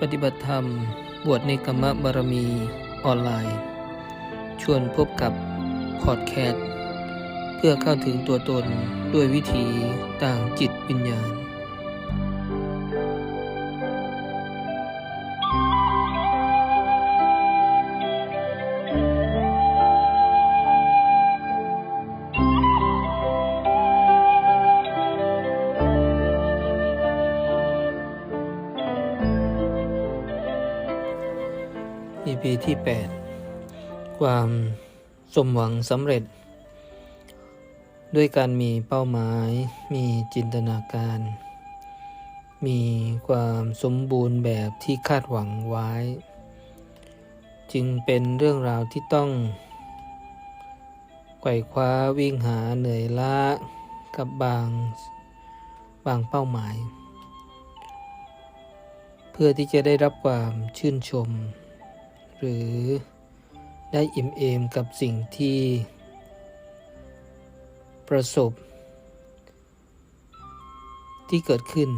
ปฏิบัติธรรม บวชในกรรมบารมีออนไลน์ ชวนพบกับพอดแคสต์เพื่อเข้าถึงตัวตนด้วยวิธีต่างจิตวิญญาณ EP ที่ 8 ความสมหวังสำเร็จ ด้วยการมีเป้าหมาย มีจินตนาการ มีความสมบูรณ์แบบที่คาดหวังไว้ จึงเป็นเรื่องราวที่ต้องไขว่คว้าวิ่งหาเหนื่อยล้ากับบางบางเป้าหมาย เพื่อที่จะได้รับความชื่นชม หรือได้อิ่มเอมกับสิ่งที่ประสบ ที่เกิดขึ้น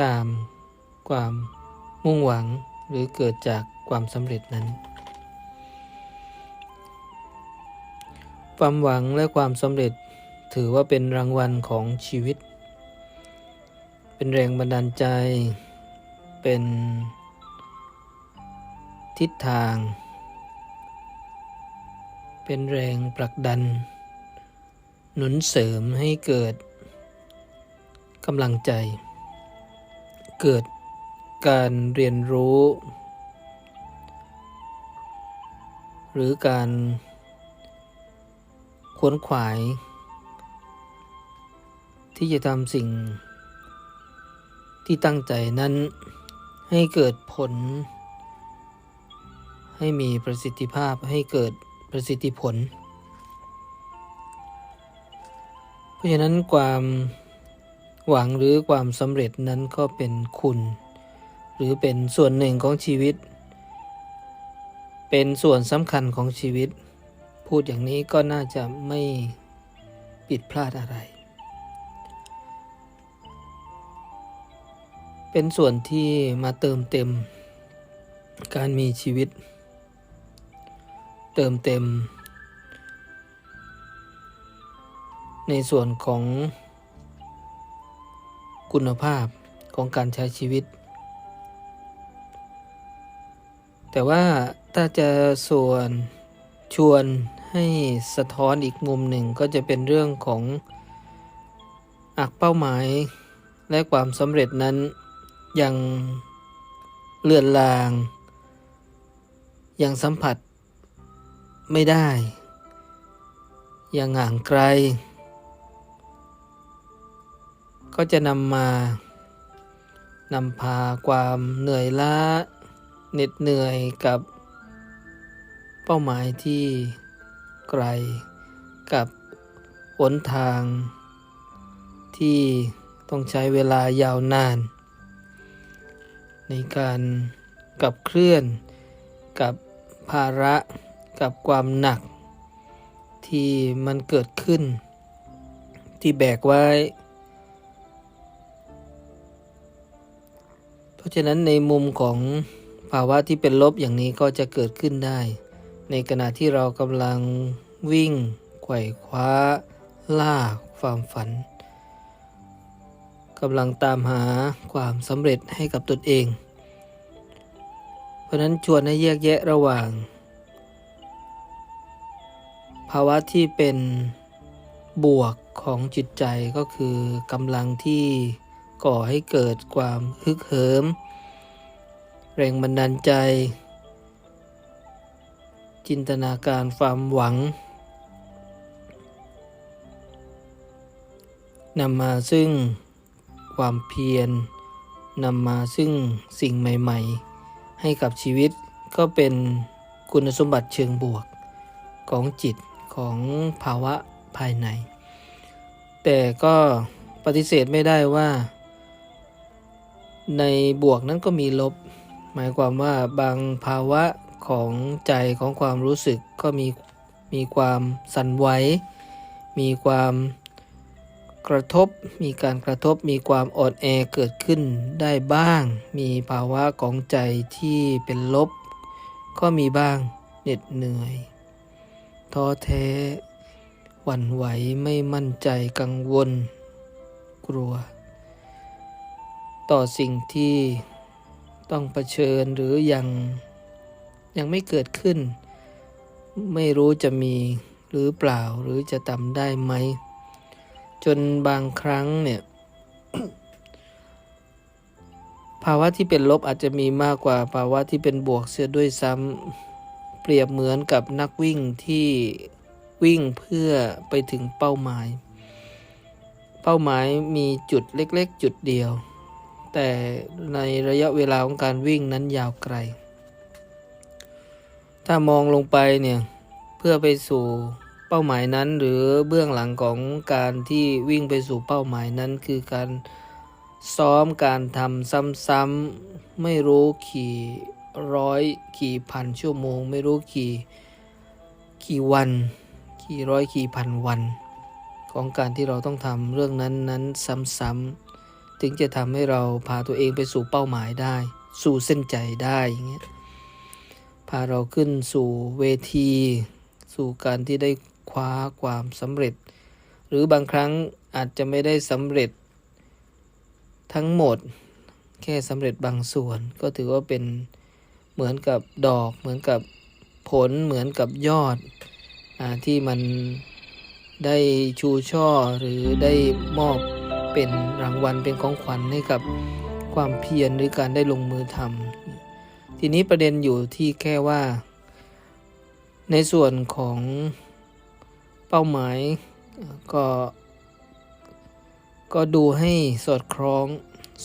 ตามความมุ่งหวังหรือเกิดจากความสำเร็จนั้น ความหวังและความสำเร็จถือว่าเป็นรางวัลของชีวิต เป็นแรงบันดาลใจ เป็น ทิศทาง เป็นแรงผลักดัน หนุนเสริมให้เกิดกำลังใจ เกิดการเรียนรู้ หรือการขวนขวาย ที่จะทำสิ่งที่ตั้งใจนั้นให้เกิดผล ให้มีประสิทธิภาพให้เกิดประสิทธิผล เพราะฉะนั้นความหวังหรือความสำเร็จนั้นก็เป็นคุณ หรือเป็นส่วนหนึ่งของชีวิต เป็นส่วนสำคัญของชีวิต พูดอย่างนี้ก็น่าจะไม่ผิดพลาดอะไร เป็นส่วนที่มาเติมเต็มการมีชีวิต เติมเต็ม ในส่วนของคุณภาพของการใช้ชีวิต แต่ว่าถ้าจะส่วนชวนให้สะท้อนอีกมุมหนึ่งก็จะเป็นเรื่องของอักเป้าหมายและความสำเร็จนั้นยังเลือนลาง ยังสัมผัส ไม่ได้ ยังห่างไกล ก็จะนำมานำพาความเหนื่อยล้าเหน็ดเหนื่อยกับเป้าหมายที่ไกลกับหนทาง ที่ต้องใช้เวลายาวนาน ในการกับเคลื่อนกับภาระ กับความหนักที่มันเกิดขึ้น ที่แบกไว้ เพราะฉะนั้นในมุมของภาวะที่เป็นลบอย่างนี้ก็จะเกิดขึ้นได้ ในขณะที่เรากำลังวิ่งไขว่คว้าล่าความฝันกำลังตามหาความสำเร็จให้กับตนเอง เพราะนั้นชวนให้แยกแยะระหว่าง ภาวะที่เป็นบวกของจิตใจก็คือกำลังที่ก่อให้เกิดความฮึกเหิม แรงบันดาลใจ จินตนาการความหวังนำมาซึ่งความเพียรนำมาซึ่งสิ่งใหม่ ๆ ให้กับชีวิตก็เป็นคุณสมบัติเชิงบวกของจิต ของภาวะภายใน แต่ก็ปฏิเสธไม่ได้ว่า ในบวกนั้นก็มีลบ หมายความว่าบางภาวะของใจของความรู้สึกก็มีมีความสั่นไหว มีความกระทบ มีการกระทบ มีความอ่อนแอเกิดขึ้นได้บ้าง มีภาวะของใจที่เป็นลบ ก็มีบ้างเหน็ดเหนื่อย ท้อแท้ หวั่นไหวไม่มั่นใจกังวล กลัว ต่อสิ่งที่ต้องเผชิญหรือยังยังไม่เกิดขึ้น ไม่รู้จะมีหรือเปล่าหรือจะทำได้ไหม จนบางครั้งเนี่ยภาวะที่เป็นลบอาจจะมีมากกว่าภาวะที่เป็นบวกเสียด้วยซ้ำ เปรียบเหมือนกับนักวิ่งที่วิ่งเพื่อไปถึงเป้าหมาย เป้าหมายมีจุดเล็กๆ จุดเดียว แต่ในระยะเวลาของการวิ่งนั้นยาวไกล ถ้ามองลงไปเนี่ยเพื่อไปสู่เป้าหมายนั้น หรือเบื้องหลังของการที่วิ่งไปสู่เป้าหมายนั้น คือการซ้อมการทำซ้ำๆไม่รู้กี่ ร้อยกี่พันชั่วโมง ไม่รู้กี่กี่วัน กี่ร้อยกี่พันวัน ของการที่เราต้องทำเรื่องนั้นนั้นซ้ำๆถึงจะทำให้เราพาตัวเองไปสู่เป้าหมายได้ สู่เส้นใจได้อย่างเงี้ยพาเราขึ้นสู่เวที สู่การที่ได้คว้าความสำเร็จ หรือบางครั้งอาจจะไม่ได้สำเร็จ ทั้งหมดแค่สำเร็จบางส่วนก็ถือว่าเป็น เหมือนกับดอก เหมือนกับผลเหมือนกับยอดอที่มันได้ชูช่อหรือได้มอบเป็นรางวัลเป็นของขวัญให้กับความเพียรหรือการได้ลงมือทำทีนี้ประเด็นอยู่ที่แค่ว่า ในส่วนของเป้าหมายก็ก็ดูให้สอดคล้อง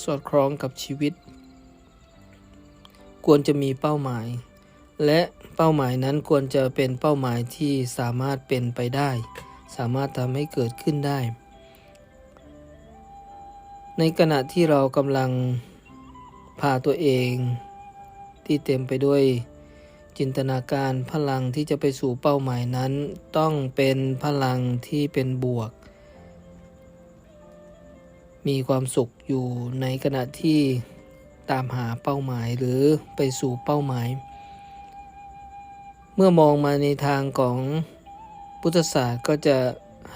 สอดคล้องกับชีวิต ควรจะมีเป้าหมาย และเป้าหมายนั้นควรจะเป็นเป้าหมายที่สามารถเป็นไปได้ สามารถทำให้เกิดขึ้นได้ ในขณะที่เรากำลังพาตัวเองที่เต็มไปด้วยจินตนาการพลังที่จะไปสู่เป้าหมายนั้น ต้องเป็นพลังที่เป็นบวก มีความสุขอยู่ในขณะที่ ตามหาเป้าหมายหรือไปสู่เป้าหมาย เมื่อมองมาในทางของพุทธศาสตร์ก็จะ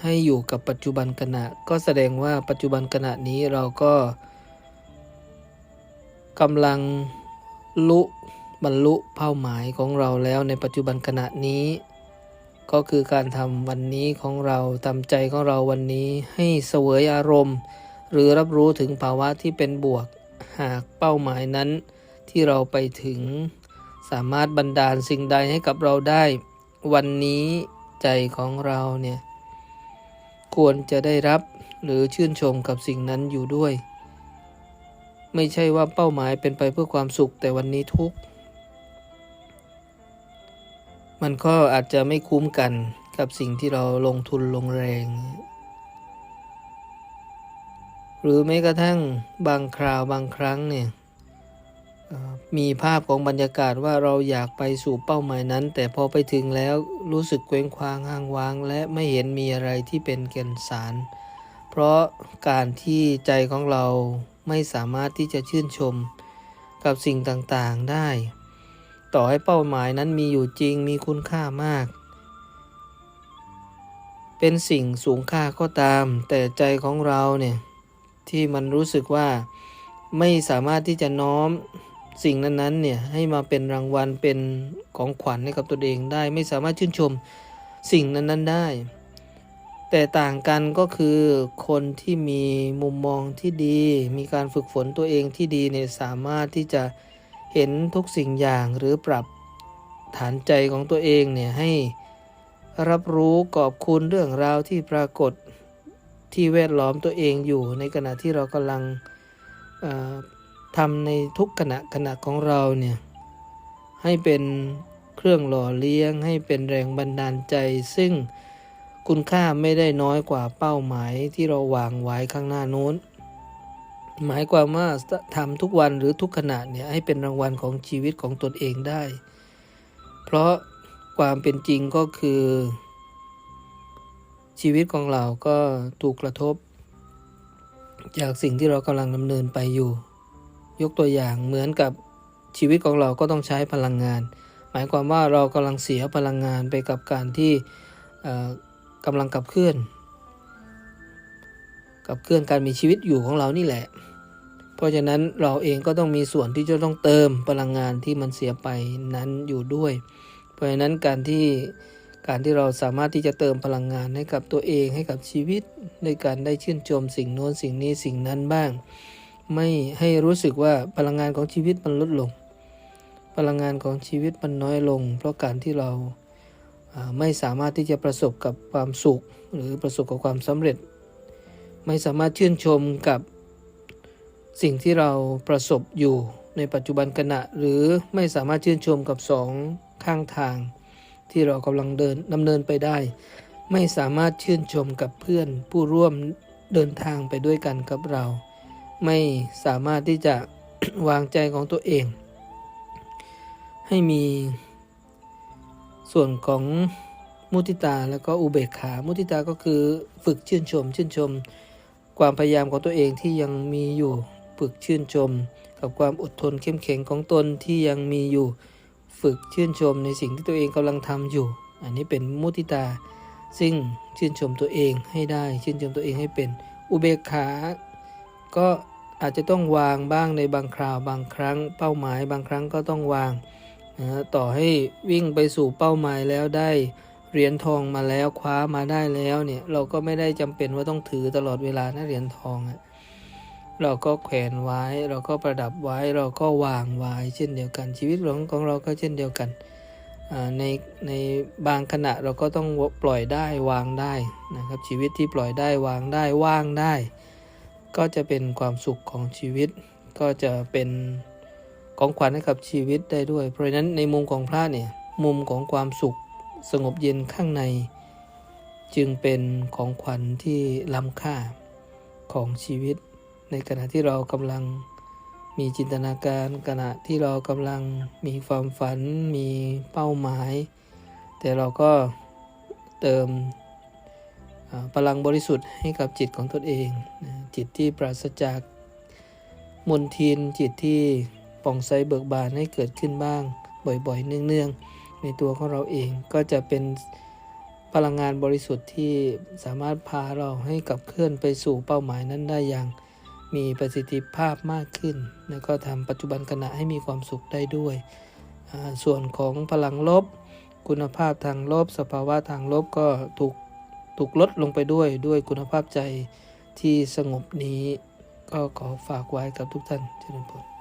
ให้อยู่กับปัจจุบันขณะ ก็แสดงว่าปัจจุบันขณะนี้เราก็กำลังลุบรรลุเป้าหมายของเราแล้วในปัจจุบันขณะนี้ ก็คือการทำวันนี้ของเราทำใจของเราวันนี้ให้เสวยอารมณ์ หรือรับรู้ถึงภาวะที่เป็นบวก หากเป้าหมายนั้นที่เราไปถึง สามารถบันดาลสิ่งใดให้กับเราได้ วันนี้ใจของเราเนี่ยควรจะได้รับหรือชื่นชมกับสิ่งนั้นอยู่ด้วย ไม่ใช่ว่าเป้าหมายเป็นไปเพื่อความสุขแต่วันนี้ทุกข์มันก็อาจจะไม่คุ้มกันกับสิ่งที่เราลงทุนลงแรง หรือแม้กระทั่งบางคราวบางครั้งเนี่ยมีภาพของบรรยากาศว่าเราอยากไปสู่เป้าหมายนั้น แต่พอไปถึงแล้วรู้สึกเคว้งคว้างห้างวาง และไม่เห็นมีอะไรที่เป็นแก่นสาร เพราะการที่ใจของเราไม่สามารถที่จะชื่นชมกับสิ่งต่างๆได้ ต่อให้เป้าหมายนั้นมีอยู่จริงมีคุณค่ามาก เป็นสิ่งสูงค่าก็ตาม แต่ใจของเราเนี่ย ที่มันรู้สึกว่าไม่สามารถที่จะน้อมสิ่งนั้นๆเนี่ยให้มาเป็นรางวัลเป็นของขวัญให้กับตัวเองได้ ไม่สามารถชื่นชมสิ่งนั้นๆได้ แต่ต่างกันก็คือคนที่มีมุมมองที่ดี มีการฝึกฝนตัวเองที่ดีเนี่ยสามารถที่จะเห็นทุกสิ่งอย่างหรือปรับฐานใจของตัวเองเนี่ยให้รับรู้กอบคุณเรื่องราวที่ปรากฏ ที่แวดล้อมตัวเองอยู่ในขณะที่เรากำลังทำในทุกขณะขณะของเราเนี่ยให้เป็นเครื่องหล่อเลี้ยง ให้เป็นแรงบันดาลใจ ซึ่งคุณค่าไม่ได้น้อยกว่าเป้าหมายที่เราวางไว้ข้างหน้านู้น หมายความว่าทำทุกวันหรือทุกขณะเนี่ยให้เป็นรางวัลของชีวิตของตนเองได้ เพราะความเป็นจริงก็คือ ชีวิตของเราก็ถูกกระทบ จากสิ่งที่เรากำลังดำเนินไปอยู่ ยกตัวอย่างเหมือนกับชีวิตของเราก็ต้องใช้พลังงาน หมายความว่าเรากำลังเสียพลังงานไปกับการที่กำลังกับเคลื่อน กับเคลื่อนการมีชีวิตอยู่ของเรานี่แหละ เพราะฉะนั้นเราเองก็ต้องมีส่วนที่จะต้องเติมพลังงานที่มันเสียไปนั้นอยู่ด้วย เพราะฉะนั้นการที่ การที่เราสามารถที่จะเติมพลังงานให้กับตัวเองให้กับชีวิตในการได้ชื่นชมสิ่งโน้นสิ่งนี้สิ่งนั้นบ้าง ไม่ให้รู้สึกว่าพลังงานของชีวิตมันลดลง พลังงานของชีวิตมันน้อยลง เพราะการที่เราอ่าไม่สามารถที่จะประสบกับความสุข หรือประสบกับความสำเร็จ ไม่สามารถชื่นชมกับสิ่งที่เราประสบอยู่ในปัจจุบันขณะ หรือไม่สามารถชื่นชมกับสองข้างทาง ที่เรากำลังเดินดำเนินไปได้ ไม่สามารถชื่นชมกับเพื่อนผู้ร่วมเดินทางไปด้วยกันกับเรา ไม่สามารถที่จะวางใจของตัวเอง ให้มีส่วนของมุติตาแล้วก็อุเบกขา มุติตาก็คือฝึกชื่นชม ชื่นชม ความพยายามของตัวเองที่ยังมีอยู่ ฝึกชื่นชม กับความอดทนเข้มแข็งของตนที่ยังมีอยู่ ฝึกชื่นชมในสิ่งที่ตัวเองกำลังทำอยู่ อันนี้เป็นมุติตา ซึ่งชื่นชมตัวเองให้ได้ ชื่นชมตัวเองให้เป็น อุเบกขา ก็อาจจะต้องวางบ้างในบางคราวบางครั้ง เป้าหมายบางครั้งก็ต้องวางนะต่อให้วิ่งไปสู่เป้าหมายแล้วได้เหรียญทองมาแล้วคว้ามาได้แล้วเนี่ยเราก็ไม่ได้จำเป็นว่าต้องถือตลอดเวลานะเหรียญทองอะ เราก็แขวนไว้ เราก็ประดับไว้ เราก็วางไว้ เช่นเดียวกัน ชีวิตของของเราก็เช่นเดียวกันในในบางขณะเราก็ต้องปล่อยได้วางได้นะครับ ชีวิตที่ปล่อยได้วางได้ว่างได้ ก็จะเป็นความสุขของชีวิต ก็จะเป็นของขวัญให้กับชีวิตได้ด้วย เพราะฉะนั้นในมุมของพระเนี่ยมุมของความสุขสงบเย็นข้างใน จึงเป็นของขวัญที่ล้ำค่าของชีวิต ในขณะที่เรากำลังมีจินตนาการ ขณะที่เรากำลังมีความฝัน มีเป้าหมาย แต่เราก็เติมพลังบริสุทธิ์ให้กับจิตของตนเอง จิตที่ปราศจากมลทินจิตที่ป่องใสเบิกบานให้เกิดขึ้นบ้าง บ่อยๆ เนืองๆ ในตัวของเราเองก็จะเป็นพลังงานบริสุทธิ์ที่สามารถพาเราให้กับเคลื่อนไปสู่เป้าหมายนั้นได้อย่าง มีประสิทธิภาพมากขึ้น แล้วก็ทำปัจจุบันขณะให้มีความสุขได้ด้วย ส่วนของพลังลบ คุณภาพทางลบ สภาวะทางลบก็ถูกถูกลดลงไปด้วยด้วยคุณภาพใจที่สงบนี้ ก็ขอฝากไว้กับทุกท่านเจริญพร